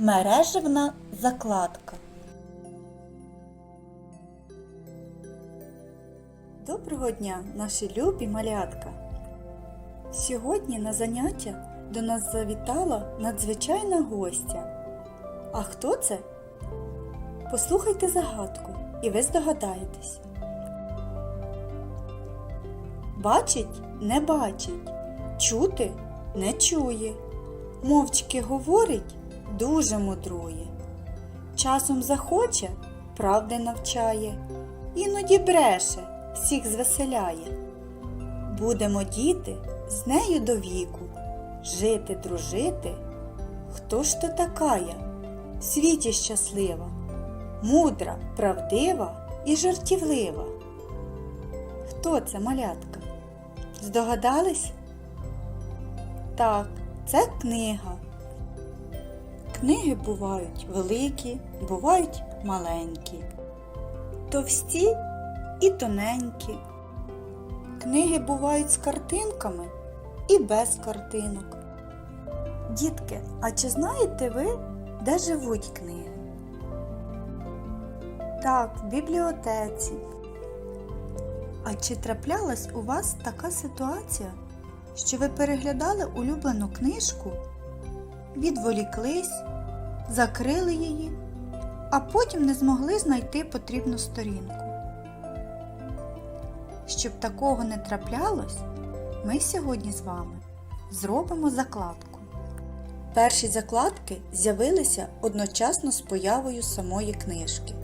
Мережевна закладка. Доброго дня, наші любі малятка! Сьогодні на заняття до нас завітала надзвичайна гостя. А хто це? Послухайте загадку, і ви здогадаєтесь. Бачить не бачить, чути не чує, мовчки говорить дуже мудрує. Часом захоче, правди навчає, іноді бреше, всіх звеселяє. Будемо діти з нею до віку, жити, дружити. Хто ж то такая? В світі щаслива, мудра, правдива і жартівлива. Хто це малятка? Здогадались? Так, це книга. Книги бувають великі, бувають маленькі, товсті і тоненькі. Книги бувають з картинками і без картинок. Дітки, а чи знаєте ви, де живуть книги? Так, в бібліотеці. А чи траплялась у вас така ситуація, що ви переглядали улюблену книжку, відволіклись, закрили її, а потім не змогли знайти потрібну сторінку? Щоб такого не траплялось, ми сьогодні з вами зробимо закладку. Перші закладки з'явилися одночасно з появою самої книжки.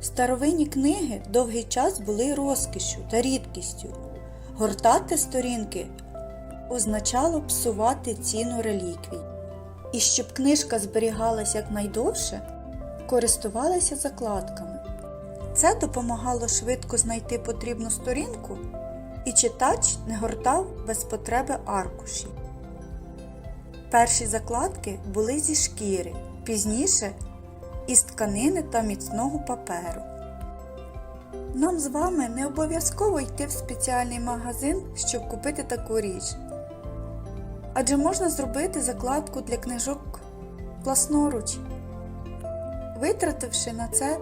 Старовинні книги довгий час були розкішю та рідкістю. Гортати сторінки означало псувати ціну реліквій. І щоб книжка зберігалася якнайдовше, користувалися закладками. Це допомагало швидко знайти потрібну сторінку, і читач не гортав без потреби аркуші. Перші закладки були зі шкіри, пізніше із тканини та міцного паперу. Нам з вами не обов'язково йти в спеціальний магазин, щоб купити таку річ. Адже можна зробити закладку для книжок власноруч, витративши на це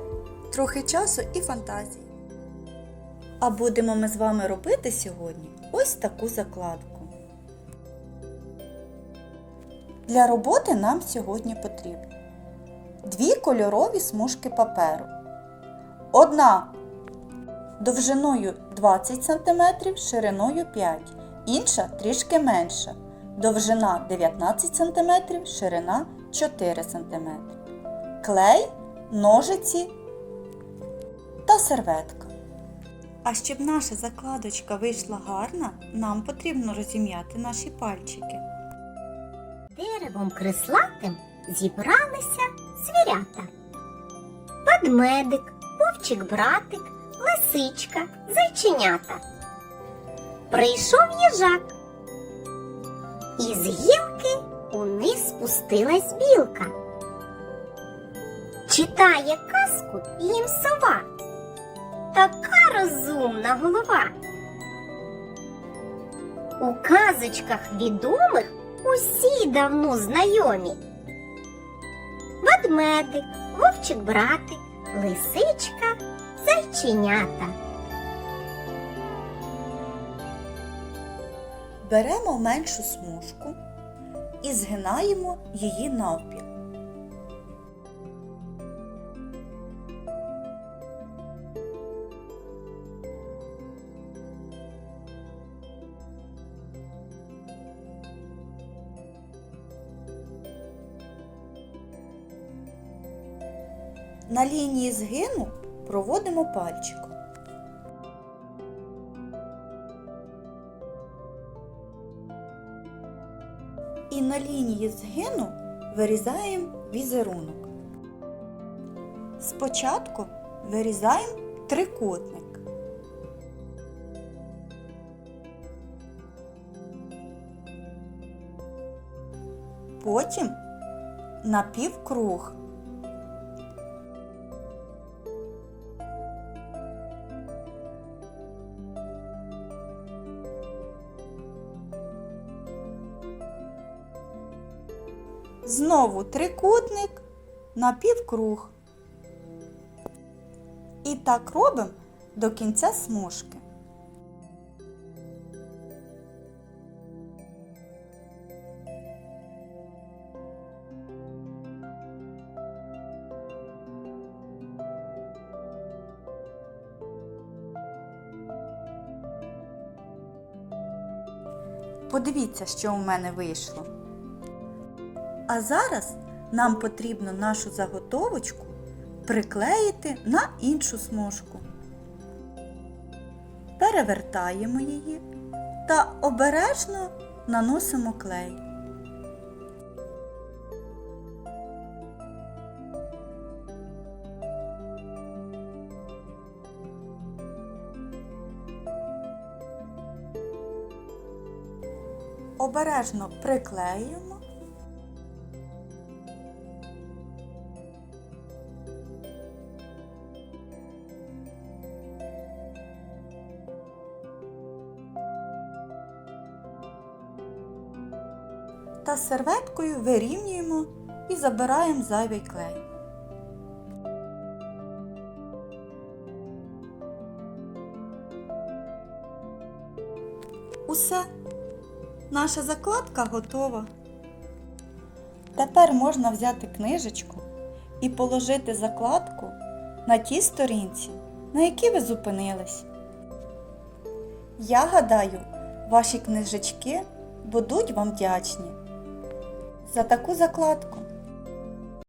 трохи часу і фантазії. А будемо ми з вами робити сьогодні ось таку закладку. Для роботи нам сьогодні потрібно дві кольорові смужки паперу. Одна довжиною 20 см, шириною 5 інша трішки менша. Довжина 19 см, ширина 4 см. Клей, ножиці та серветка. А щоб наша закладочка вийшла гарна, нам потрібно розім'яти наші пальчики. Деревом крислатим зібралися звірята. Ведмедик, вовчик-братик, лисичка, зайченята. Прийшов їжак. Із гілки униз спустилась білка. Читає казку їм сова. Така розумна голова. У казочках відомих усі давно знайомі. Ведмедик, вовчик-братик, лисичка, зайченята. Беремо меншу смужку і згинаємо її навпіл. На лінії згину проводимо пальчиком. І на лінії згину вирізаємо візерунок. Спочатку вирізаємо трикутник. Потім напівкруг. Знову трикутник на півкруг. І так робимо до кінця смужки. Подивіться, що у мене вийшло. А зараз нам потрібно нашу заготовочку приклеїти на іншу смужку. Перевертаємо її та обережно наносимо клей. Обережно приклеюємо та серветкою вирівнюємо і забираємо зайвий клей. Усе, наша закладка готова. Тепер можна взяти книжечку і положити закладку на тій сторінці, на якій ви зупинились. Я гадаю, ваші книжечки будуть вам вдячні за таку закладку.